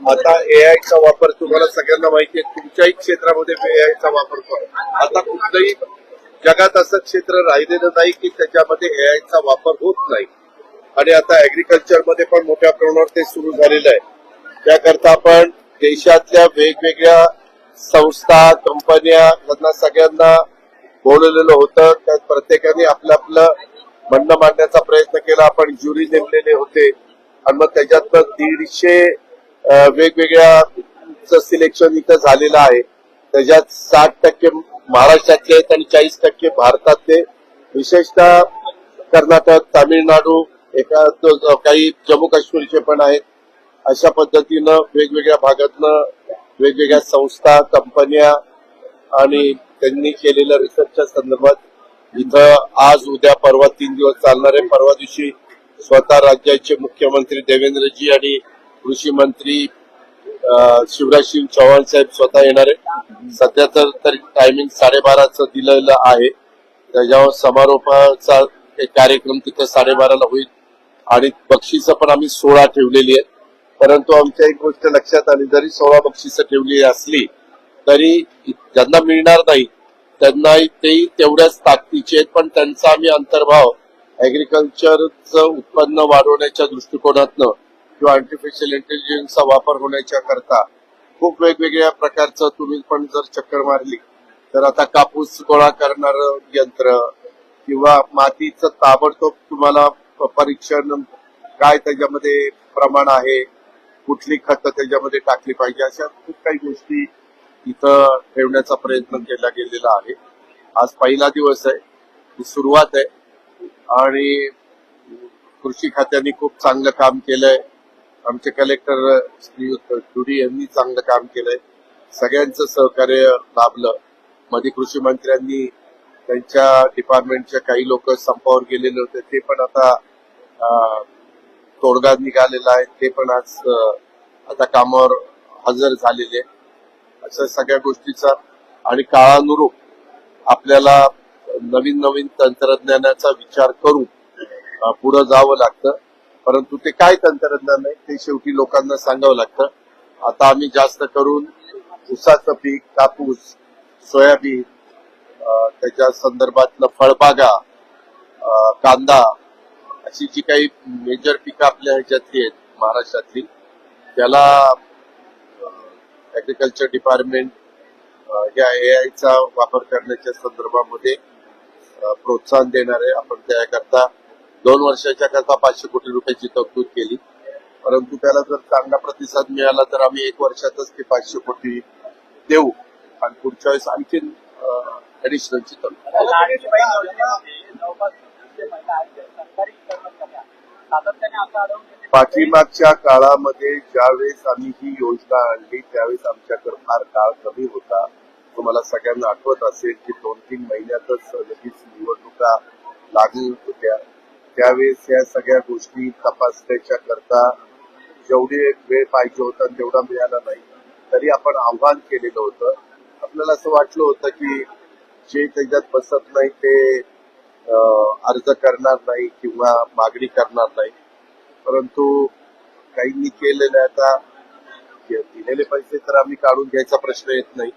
आता ए चा वापर तुम्हाला सगळ्यांना माहिती आहे. तुमच्याही क्षेत्रामध्ये ए चा वापर करतो. आता कुठलंही जगात असं क्षेत्र राहिलेलं नाही की त्याच्यामध्ये ए चा वापर होत नाही. आणि आता ऍग्रिकल्चरमध्ये पण मोठ्या प्रमाणावर ते सुरू झालेलं आहे. त्याकरता आपण देशातल्या वेगवेगळ्या संस्था कंपन्या त्यांना सगळ्यांना बोलवलेलं होतं. त्यात प्रत्येकाने आपलं आपलं म्हणणं मांडण्याचा प्रयत्न केला. आपण ज्युरी नेमलेले होते. आणि मग त्याच्यातनं दीडशे वेगवेगळ्या सिलेक्शन इथं झालेलं आहे त्याच्यात साठ टक्के महाराष्ट्रातले आहेत आणि चाळीस टक्के भारतातले. विशेषतः कर्नाटक तामिळनाडू एका काही जम्मू काश्मीरचे पण आहेत. अशा पद्धतीनं वेगवेगळ्या भागातनं वेगवेगळ्या संस्था कंपन्या आणि त्यांनी केलेल्या रिसर्चच्या संदर्भात इथं आज उद्या परवा तीन दिवस चालणार आहे परवा दिवशी स्वतः राज्याचे मुख्यमंत्री देवेंद्रजी आणि कृषी मंत्री शिवराज सिंग चौहान साहेब स्वतः येणार आहे सध्या तर तरी टायमिंग साडेबाराचं दिलेलं आहे. त्याच्यावर समारोपाचा एक कार्यक्रम तिथं साडेबाराला होईल. आणि बक्षिसं पण आम्ही सोळा ठेवलेली आहेत. परंतु आमच्या एक गोष्ट लक्षात आली जरी सोळा बक्षिसं ठेवली असली तरी ज्यांना मिळणार नाही त्यांना तेही तेवढ्याच ताकदीचे आहेत. पण त्यांचा आम्ही अंतर्भाव अॅग्रिकल्चरचं उत्पन्न वाढवण्याच्या दृष्टिकोनातनं किंवा आर्टिफिशियल इंटेलिजन्सचा वापर होण्याच्या करता खूप वेगवेगळ्या प्रकारचं तुम्ही पण जर चक्कर मारली तर आता कापूस गोळा करणार यंत्र किंवा मातीचं ताबडतोब तुम्हाला परीक्षण काय त्याच्यामध्ये प्रमाण आहे कुठली खतं त्याच्यामध्ये टाकली पाहिजे अशा खूप काही गोष्टी इथं ठेवण्याचा प्रयत्न केला गेलेला आहे. आज पहिला दिवस आहे ही सुरुवात आहे आणि कृषी खात्याने खूप चांगलं काम केलंय. आमचे कलेक्टर श्रीयुत जुडी यांनी चांगलं काम केलंय. सगळ्यांचं सहकार्य लाभलं. मध्ये कृषी मंत्र्यांनी त्यांच्या डिपार्टमेंटच्या काही लोक संपावर गेलेले होते. ते पण आता तोडगा निघालेला आहे. ते पण आज आता कामावर हजर झालेले अशा सगळ्या गोष्टीचा आणि काळानुरूप आपल्याला नवीन नवीन तंत्रज्ञानाचा विचार करून पुढे जावं लागतं. परंतु ते काय तंत्रज्ञान आहे ते शेवटी लोकांना सांगावं लागतं. आता आम्ही जास्त करून ऊसाचं पीक कापूस सोयाबीन त्याच्या संदर्भातलं फळबागा कांदा अशी जी काही मेजर पिकं आपल्या ह्याच्यातली आहेत महाराष्ट्रातली त्याला ऍग्रिकल्चर डिपार्टमेंट या ए आयचा वापर करण्याच्या संदर्भामध्ये प्रोत्साहन देणार आहे आपण त्याकरता दोन वर्षाच्या करता पाचशे कोटी रुपयाची तरतूद केली. परंतु त्याला जर चांगला प्रतिसाद मिळाला तर आम्ही एक वर्षातच ते पाचशे कोटी देऊ. आणि पुढच्या वेळेस आणखीन ऍडिशनलची तरतूद पाठीमागच्या काळामध्ये ज्यावेळेस आम्ही ही योजना आणली त्यावेळेस आमच्याकडे फार काळ कमी होता. तुम्हाला सगळ्यांना आठवत असेल की दोन तीन महिन्यातच लगेच निवडणुका लागू होत्या. त्यावेळेस या सगळ्या गोष्टी तपासण्याच्या करता जेवढी वेळ पाहिजे होता तेवढा मिळाला नाही तरी आपण आव्हान केलेलं होतं. आपल्याला असं वाटलं होतं की जे त्याच्यात बसत नाही ते अर्ज करणार नाही किंवा मागणी करणार नाही. परंतु काहींनी केलेलं आता दिलेले पैसे तर आम्ही काढून घ्यायचा प्रश्न येत नाही.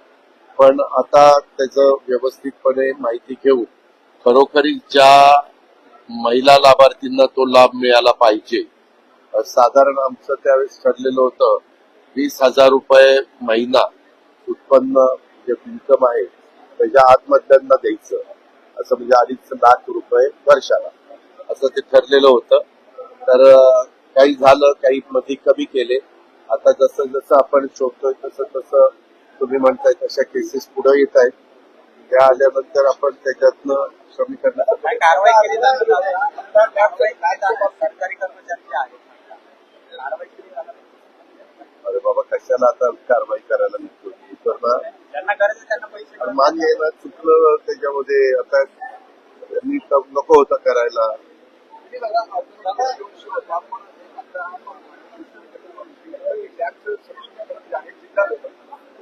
पण आता त्याचं व्यवस्थितपणे माहिती घेऊन खरोखरी ज्या महिला लाभार्थींना तो लाभ मिळाला पाहिजे. साधारण आमचं त्यावेळेस ठरलेलं होतं वीस हजार रुपये महिना उत्पन्न जे इन्कम आहे त्याच्या आतमधल्यांना द्यायचं. असं म्हणजे अडीच लाख रुपये वर्षाला. असं ते ठरलेलं होतं. तर काही झालं काही मध्ये कमी केले. आता जसं जसं आपण शोधतोय तसं तसं तुम्ही म्हणताय तशा केसेस पुढे येत आहेत. त्या आल्यानंतर आपण त्याच्यातनं कमी करण्याचा काय प्रयत्न कारवाई केली जाते? काय सरकारी कर्मचारी जे आहेत कारवाई केली जाणार अरे बाबा कशाला आता कारवाई करायला निघतो? तर ना. ज्यांना गरज आहे त्यांना पैसे आणि मान्य आहे ना चुकलं त्याच्यामध्ये आता मी तर नको होतं करायला.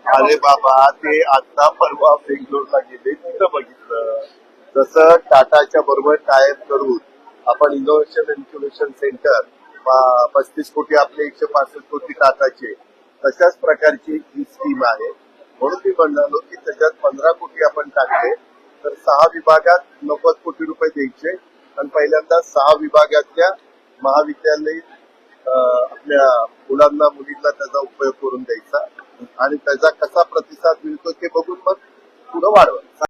अरे बाबा ते आता परवा बेंगलोरला गेले तिथं बघितलं. जसं टाटाच्या बरोबर टायप करून आपण इनोव्हेशन इन्क्युबेशन सेंटर पस्तीस कोटी आपले एकशे पासष्ट कोटी टाटाचे तशाच प्रकारची ही स्कीम आहे. म्हणून मी म्हणालो की त्याच्यात पंधरा कोटी आपण टाकले तर सहा विभागात नव्वद कोटी रुपये द्यायचे. आणि पहिल्यांदा सहा विभागातल्या महाविद्यालयीन आपल्या मुलांना मुलींना त्याचा उपयोग करून द्यायचा. आणि त्याचा कसा प्रतिसाद मिळतो ते बघून मग पुढं वाढवायचं